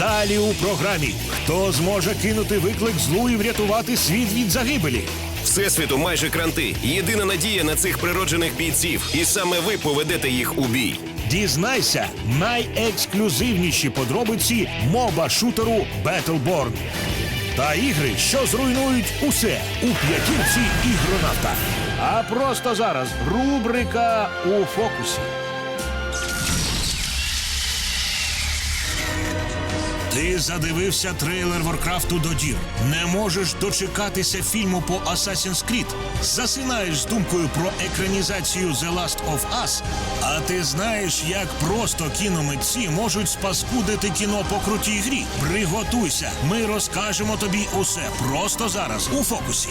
Далі у програмі. Хто зможе кинути виклик злу і врятувати світ від загибелі? Всесвіту майже кранти. Єдина надія на цих природжених бійців. І саме ви поведете їх у бій. Дізнайся найексклюзивніші подробиці моба шутеру Battleborn. Та ігри, що зруйнують усе у п'ятірці ігронавта. А просто зараз рубрика у фокусі. Ти задивився трейлер Варкрафту до дір. Не можеш дочекатися фільму по Assassin's Creed. Засинаєш з думкою про екранізацію The Last of Us. А ти знаєш, як просто кіномитці можуть спаскудити кіно по крутій грі. Приготуйся, ми розкажемо тобі усе просто зараз у фокусі.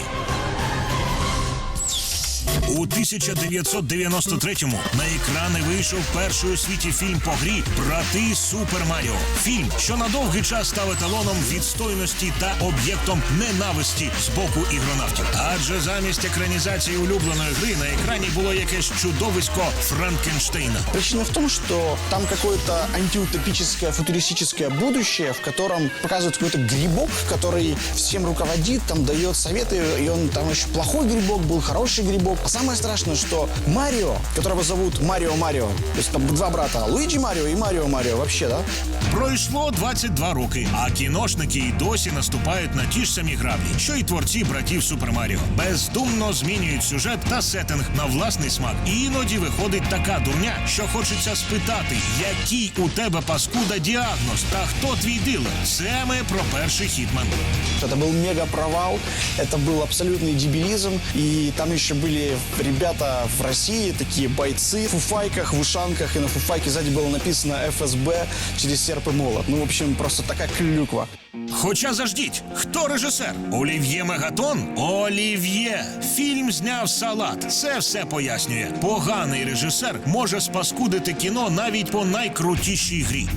У 1993-му на екрани вийшов перший у світі фільм по грі Брати Супер Маріо. Фільм, що на довгий час став еталоном відстойності та об'єктом ненависті з боку ігронавтів. Адже замість екранізації улюбленої гри на екрані було якесь чудовисько Франкенштейна. Причина в том, что там какое-то антиутопическое, футуристическое будущее, в котором показывают какой-то грибок, который всем руководит, там дает советы, и он там еще плохой грибок был, хороший грибок. А самое страшное, что Марио, которого зовут Марио Марио, то есть там два брата, Луиджи Марио и Марио Марио, вообще, да? Пройшло 22 роки, а кіношники й досі наступають на ті ж самі граблі, що й творці братів Супер Маріо. Бездумно змінюють сюжет та сеттинг на власний смак. І іноді виходить така дурня, що хочеться спитати, який у тебе паскуда діагноз та хто твій дилер. Це ми про перший хітман. Это был мега провал, это был абсолютный дебилизм, и там еще были ребята в России, такие бойцы в фуфайках, в ушанках, и на фуфайке сзади было написано ФСБ через серп и молот. Ну, в общем, просто такая клюква. Хоча заждіть, хто режисер? Олів'є Мегатон? Олів'є. Фільм зняв салат. Це все пояснює. Поганий режисер може спаскудити кіно навіть по найкрутішій грі.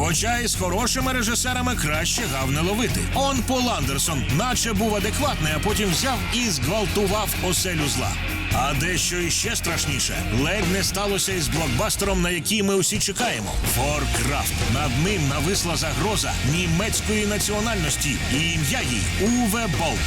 Хоча і з хорошими режисерами краще гав не ловити. Он Пол Андерсон, наче був адекватний, а потім взяв і зґвалтував оселю зла. А дещо іще страшніше, ледь не сталося із блокбастером, на який ми усі чекаємо. Warcraft. Над ним нависла загроза німецької національності і ім'я їй Уве Болт.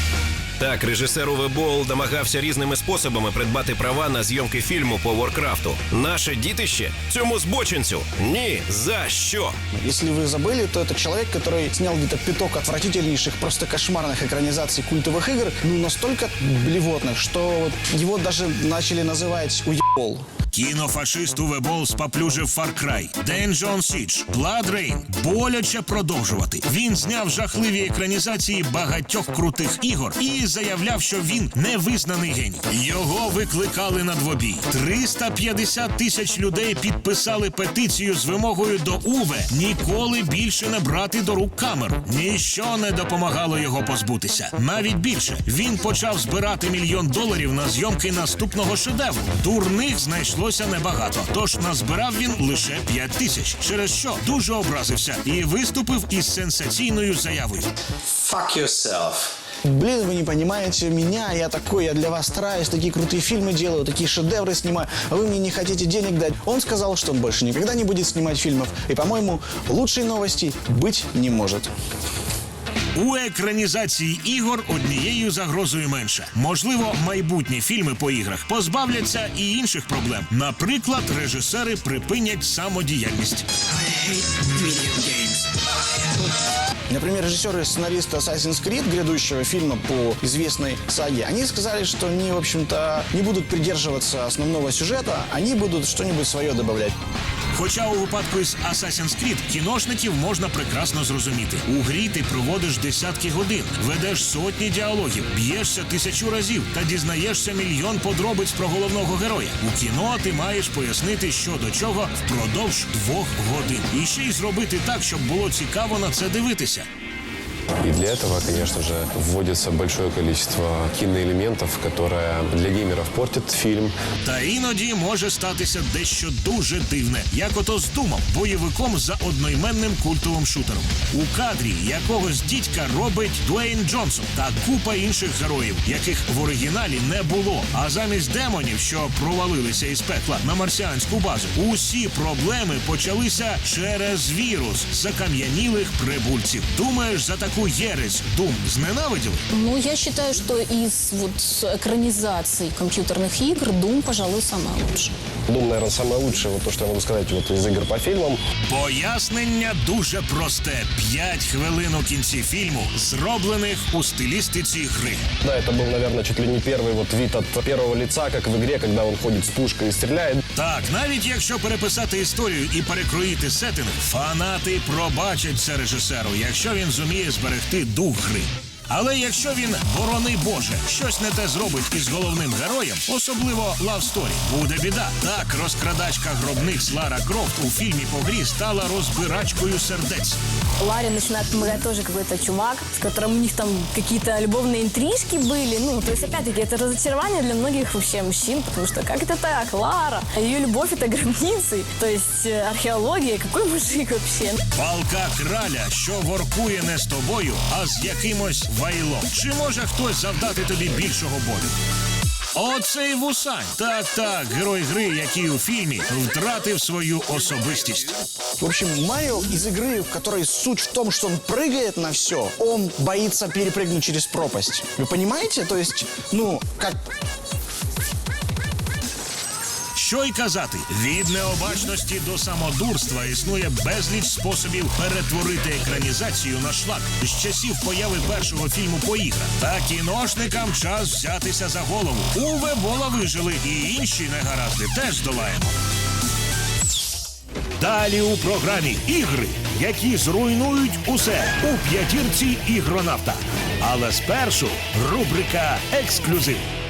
Так, режисер Уве Болл намагався різними способами придбати права на зйомки фільму по Воркрафту. Наше дітище цьому збочинцю ні за що. Если вы забыли, то это человек, который снял где-то пяток отвратительнейших, просто кошмарных экранизаций культовых игр, ну, настолько блевотных, что вот его даже начали называть уебол. Кінофашист споплюжив Far Cry, Dungeon Siege, Blood Rain. Боляче продовжувати. Він зняв жахливі екранізації багатьох крутих ігор і заявляв, що він невизнаний геній. Його викликали на двобій. 350 тисяч людей підписали петицію з вимогою до Уве ніколи більше не брати до рук камеру. Ніщо не допомагало його позбутися. Навіть більше він почав збирати мільйон доларів на зйомки наступного шедевру. Дурних знайшлося небагато, тож назбирав він лише 5 тисяч, через що дуже образився і виступив із сенсаційною заявою. Fuck yourself. Блин, вы не понимаете меня, я такой, я для вас стараюсь, такие крутые фильмы делаю, такие шедевры снимаю, а вы мне не хотите денег дать. Он сказал, что он больше никогда не будет снимать фильмов, и, по-моему, лучшей новости быть не может. У екранізації ігор однією загрозою менше. Можливо, майбутні фільми по іграх позбавляться і інших проблем. Наприклад, режисери припинять самодіяльність. Например, режиссеры и сценаристы Assassin's Creed, грядущего фильма по известной саге, они сказали, что они, в общем-то, не будут придерживаться основного сюжета, они будут что-нибудь свое добавлять. Хоча у випадку із Assassin's Creed кіношників можна прекрасно зрозуміти. У грі ти проводиш десятки годин, ведеш сотні діалогів, б'єшся тисячу разів та дізнаєшся мільйон подробиць про головного героя. У кіно ти маєш пояснити, що до чого впродовж двох годин. І ще й зробити так, щоб було цікаво на це дивитися. И для этого, конечно же, вводится большое количество киноэлементов, которые для геймеров портят фильм. Та іноді може статися дещо дуже дивне, як ото здумав бойовиком за одноіменним культовим шутером. У кадрі якогось дідька робить Дуейн Джонсон та купа інших героїв, яких в оригіналі не було. А замість демонів, що провалилися із пекла на марсіанську базу, усі проблеми почалися через вірус закам'янілих прибульців. Думаєш, за таку єресь Дум зненавиділи? Ну, я считаю, что из вот экранизаций компьютерных игр Doom, пожалуй, самая лучшая. Дум, наверное, самое лучшее, вот то, что я могу сказать вот из игр по фильмам. Пояснення дуже просте: п'ять хвилин у кінці фільму, зроблених у стилістиці гри. Да, это был, наверное, чуть ли не первый вот вид от первого лица, как в игре, когда он ходит с пушкой и стреляет. Так, навіть якщо переписати історію і перекроїти сеттинг, фанати пробачать це режисеру, якщо він зуміє зберегти дух гри. Але якщо він, борони Боже, щось не те зробить із головним героєм, особливо Story, буде біда. Так, розкрадачка гробниць Лара Крофт у фільмі по грі стала розбирачкою сердець. Ларе начинает помогать тоже какой-то чувак, с которым у них там какие-то любовные интрижки были. Ну, то есть, опять-таки, это разочарование для многих вообще мужчин, потому что как это так, Лара? Ее любовь — это гробницы, то есть э, археология, какой мужик вообще? Палка краля, що воркує не з тобою, а з якимось вайлом. Чи може хтось завдати тобі більшого болю? Оцей вусань. Так, так, герой гри, який у фільмі втратив свою особистість. В общем, Марио из игры, в которой суть в том, что он прыгает на все, он боится перепрыгнуть через пропасть. Вы понимаете? То есть, ну, как що й казати, від необачності до самодурства існує безліч способів перетворити екранізацію на шлак з часів появи першого фільму по іграх. Та кіношникам час взятися за голову. Уве Бола вижили, і інші негаразди теж здолаємо. Далі у програмі ігри, які зруйнують усе у п'ятірці ігронавта. Але спершу рубрика Ексклюзив.